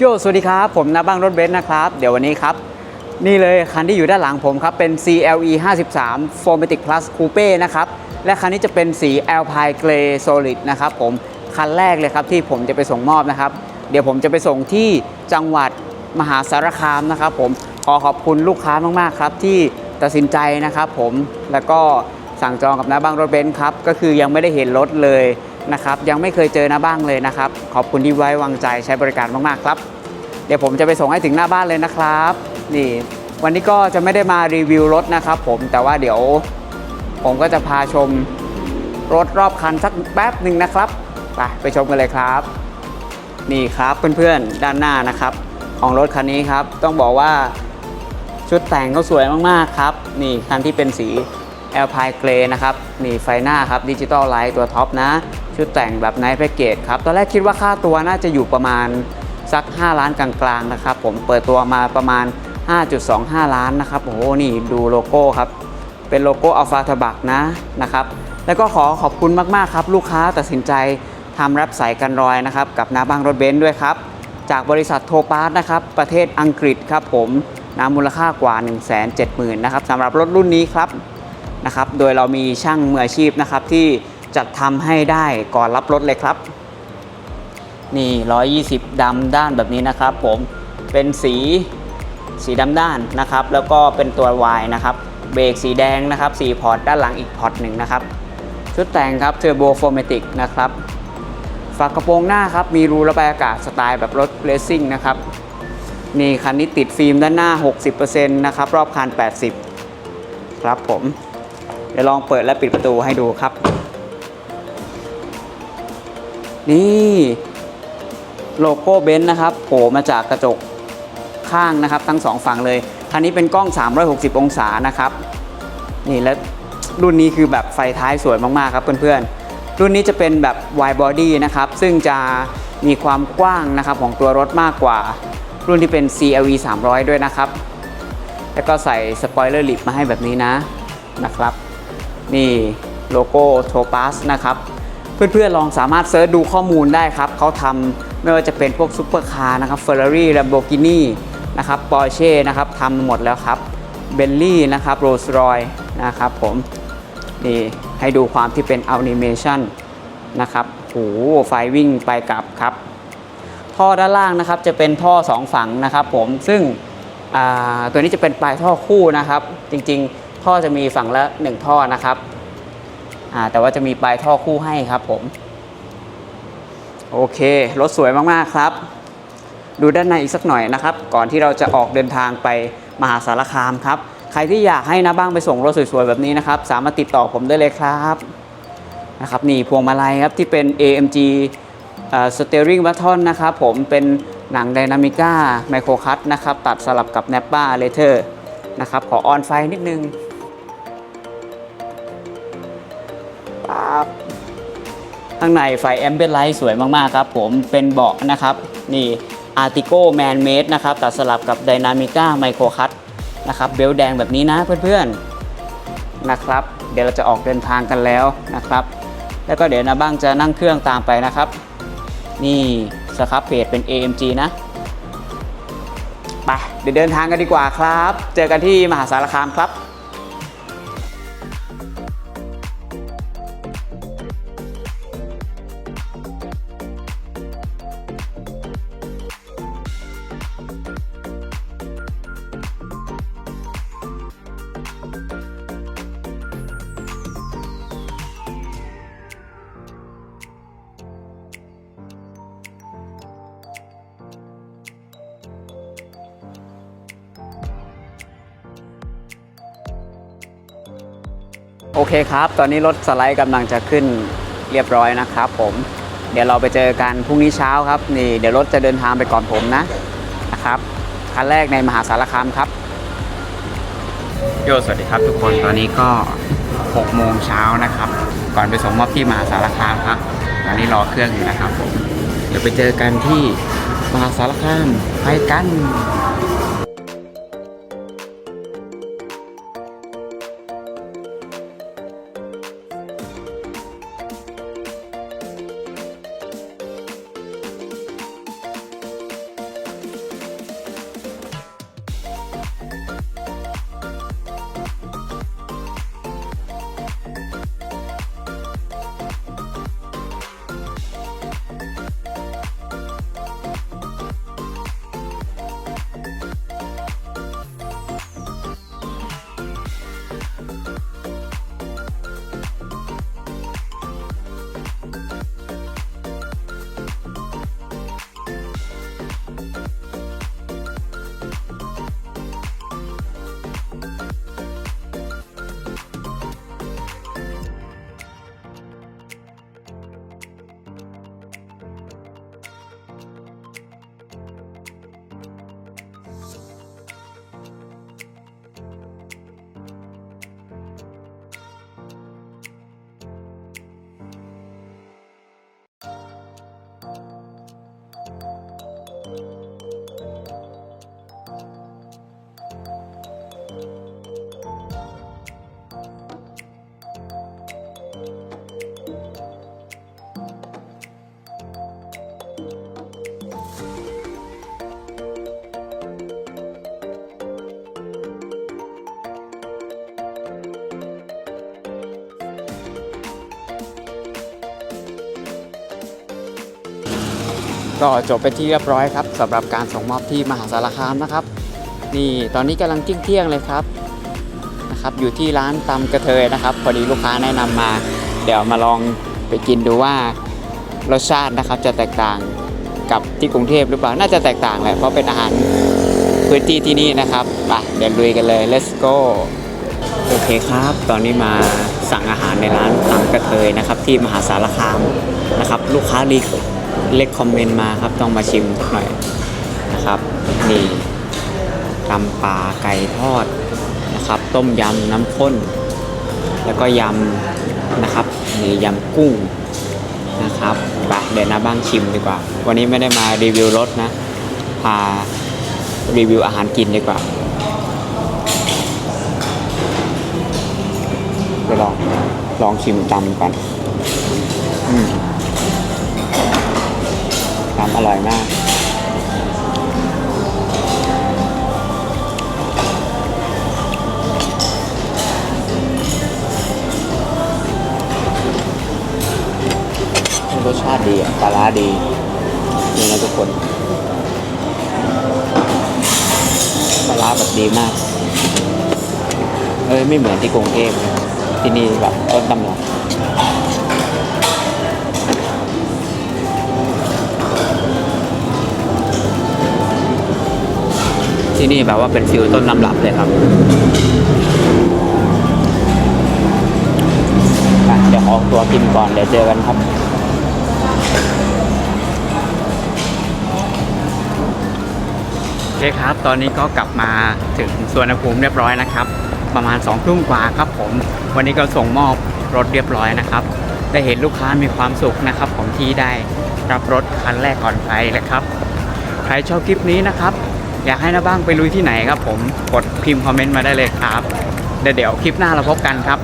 โยสวัสดีครับ ผมนาบ้างรถเบนซ์นะครับ เดี๋ยววันนี้ครับ นี่เลยคันที่อยู่ด้านหลังผมครับ เป็น CLE 53 Formatic Plus Coupe นะครับ และคันนี้จะเป็นสี Alpine Grey Solid นะครับผม คันแรกเลยครับที่ผมจะไปส่งมอบนะครับ เดี๋ยวผมจะไปส่งที่จังหวัดมหาสารคามนะครับผม ขอขอบคุณลูกค้ามาก ๆ ครับ ที่ตัดสินใจนะครับผม แล้วก็สั่งจองกับน้าบ้างรถเบนซ์ครับ ก็คือยังไม่ได้เห็นรถเลย นะครับยังไม่เคยเจอน้าบ้างเลยนะครับ ขอบคุณที่ไว้วางใจใช้บริการมากๆครับ เดี๋ยวผมจะไปส่งให้ถึงหน้าบ้านเลยนะครับนี่วันนี้ก็จะไม่ได้มารีวิวรถนะครับ ผมแต่ว่าเดี๋ยวผมก็จะพาชมรถรอบคันสักแป๊บหนึ่งนะครับไปไปชมกันเลยครับ นี่ครับเพื่อนๆด้านหน้านะครับ ของรถคันนี้ครับ ต้องบอกว่าชุดแต่งเขาสวยมากๆครับ นี่คันที่เป็นสี Alpine Grey นะครับ นี่ไฟหน้าครับดิจิตอลไลท์ตัวท็อปนะ ชุดแต่งแบบไนท์แพ็กเกจครับ ตอนแรกคิดว่าค่าตัวน่าจะอยู่ประมาณสัก 5 ล้านกลางๆนะครับ ผมเปิดตัวมาประมาณ 5.25 ล้านนะครับ โอ้โห นี่ดูโลโก้ครับ เป็นโลโก้อัลฟาทบักนะนะครับ แล้วก็ขอขอบคุณมากๆครับ ลูกค้าตัดสินใจทำรับสายกันรอยนะครับ กับนาบังรถเบนซ์ด้วยครับ จากบริษัทโทปาร์ตนะครับ ประเทศอังกฤษครับผมนะมูลค่ากว่า 1 7 0 0 0 0นะครับสำหรับรถรุ่นนี้ครับนะครับ โดยเรามีช่างมืออาชีพนะครับที่ จัดทำให้ได้ก่อนรับรถเลยครับ นี่ 120ดำด้านแบบนี้นะครับ ผมเป็นสีสีดำด้านนะครับ แล้วก็เป็นตัว Y นะครับเบรกสีแดงนะครับสีพอร์ตด้านหลังอีกพอร์ตหนึ่งนะครับชุดแต่งครับ Turbo f o r m a t i c นะครับฝากระโปรงหน้าครับมีรูระบายอากาศสไตล์แบบรถเรซซิ่งนะครับนี่คันนี้ติดฟิล์มด้านหน้า 60%นะครับรอบคัน 80 ครับผม เดี๋ยวลองเปิดและปิดประตูให้ดูครับ นี่โลโก้เบนซ์นะครับโผล่มาจากกระจกข้างนะครับ ทั้งสองฝั่งเลย คันนี้เป็นกล้อง 360 องศานะครับ นี่แล้วรุ่นนี้คือแบบไฟท้ายสวยมากๆครับเพื่อนๆ รุ่นนี้จะเป็นแบบ wide body นะครับ ซึ่งจะมีความกว้างนะครับของตัวรถมากกว่า รุ่นที่เป็น CLV 300 ด้วยนะครับ แล้วก็ใส่สปอยเลอร์ลิปมาให้แบบนี้นะนะครับ นี่โลโก้โทปัสนะครับ เพื่อนๆลองสามารถเซิร์ชดูข้อมูลได้ครับเขาทำไม่ว่าจะเป็นพวกซุปเปอร์คาร์นะครับ Ferrari Lamborghini นะครับ Porsche นะครับทำหมดแล้วครับเบลลี่นะครับ Rolls Royce นะครับผมนี่ให้ดูความที่เป็น Animation นะครับโอ้ไฟวิ่งไปกลับครับ ท่อด้านล่างนะครับจะเป็นท่อ 2 ฝั่งนะครับผมซึ่งตัวนี้จะเป็นปลายท่อคู่นะครับ จริงๆ ท่อจะมีฝั่งละ 1 ท่อนะครับ แต่ว่าจะมีปลายท่อคู่ให้ครับผม โอเค รถสวยมากๆครับ ดูด้านในอีกสักหน่อยนะครับ ก่อนที่เราจะออกเดินทางไปมหาสารคามครับ ใครที่อยากให้นะบ้างไปส่งรถสวยๆแบบนี้นะครับ สามารถติดต่อผมได้เลยครับนะครับนี่พวงมาลัยครับที่เป็น AMG สเตอริงบัตทอนนะครับผมเป็นหนังไดนามิก้าไมโครคัตนะครับ ตัดสลับกับ n a p p a l e t h e r นะครับ ขอออนไฟนิดนึง ข้างในไฟแอมเบ l ไลท์สวยมากๆครับผมเป็นเบาะนะครับนี่ Artico Man Made นะครับตัดสลับกับ Dynamica Micro Cut นะครับเบลแดงแบบนี้นะเพื่อนๆนะครับ เดี๋ยวเราจะออกเดินทางกันแล้วนะครับ แล้วก็เดี๋ยวนะบ้างจะนั่งเครื่องตามไปนะครับ นี่สครับเพจเป็น AMG นะไปเดี๋ยวเดินทางกันดีกว่าครับ เจอกันที่มหาสารคามครับ โอเคครับ ตอนนี้รถสไลด์กำลังจะขึ้นเรียบร้อยนะครับผมเดี๋ยวเราไปเจอกันพรุ่งนี้เช้าครับนี่เดี๋ยวรถจะเดินทางไปก่อนผมนะนะครับคันแรกในมหาสารคามครับโยสวัสดีครับทุกคนตอนนี้ก็6โมงเช้านะครับ ก่อนไปส่งมอบที่มหาสารคามครับตอนนี้รอเครื่องอยู่นะครับผมเดี๋ยวไปเจอกันที่มหาสารคามไปกัน ก็จบไปที่เรียบร้อยครับสำหรับการส่งมอบที่มหาสารคามนะครับ นี่ตอนนี้กำลังเที่ยงเลยครับนะครับ อยู่ที่ร้านตำกระเทยนะครับ พอดีลูกค้าแนะนำมา เดี๋ยวมาลองไปกินดูว่ารสชาตินะครับจะแตกต่างกับที่กรุงเทพหรือเปล่าน่าจะแตกต่างแหละเพราะเป็นอาหารพื้นที่ที่นี่นะครับไปเดี๋ยวลุยกันเลย let's go โอเคครับ ตอนนี้มาสั่งอาหารในร้านตำกระเทยนะครับ ที่มหาสารคามนะครับ ลูกค้ารี เล็กคอมเมนต์มาครับต้องมาชิมหน่อยนะครับ นี่ตำป่าไก่ทอดนะครับ ต้มยำน้ำข้น แล้วก็ยำนะครับนี่ยำกุ้งนะครับไปเดี๋ยวนะบ้างชิมดีกว่า วันนี้ไม่ได้มารีวิวรถนะพารีวิวอาหารกินดีกว่าไปลองลองชิมตำก่อนอืม ตำอร่อยมาก รสชาติดีอะปลาร้าดีนี่นะทุกคนปลาร้าแบบดีมาก เอ้ย ไม่เหมือนที่กรุงเทพที่นี่แบบต้นตำรับ ที่นี่แบบว่าเป็นฟิลต้นตำรับเลยครับเดี๋ยวขอตัวกินก่อนเดี๋ยวเจอกันครับโอเคครับ ตอนนี้ก็กลับมาถึงสวนภูมิเรียบร้อยนะครับ ประมาณ2องทุ่มกว่าครับผม วันนี้ก็ส่งมอบรถเรียบร้อยนะครับ ได้เห็นลูกค้ามีความสุขนะครับ ผมที่ได้รับรถคันแรกก่อนใครนะครับ ใครชอบคลิปนี้นะครับ อยากให้น้าบ้างไปลุยที่ไหนครับผมกดพิมพ์คอมเมนต์มาได้เลยครับเดี๋ยวเดี๋ยวคลิปหน้าเราพบกันครับ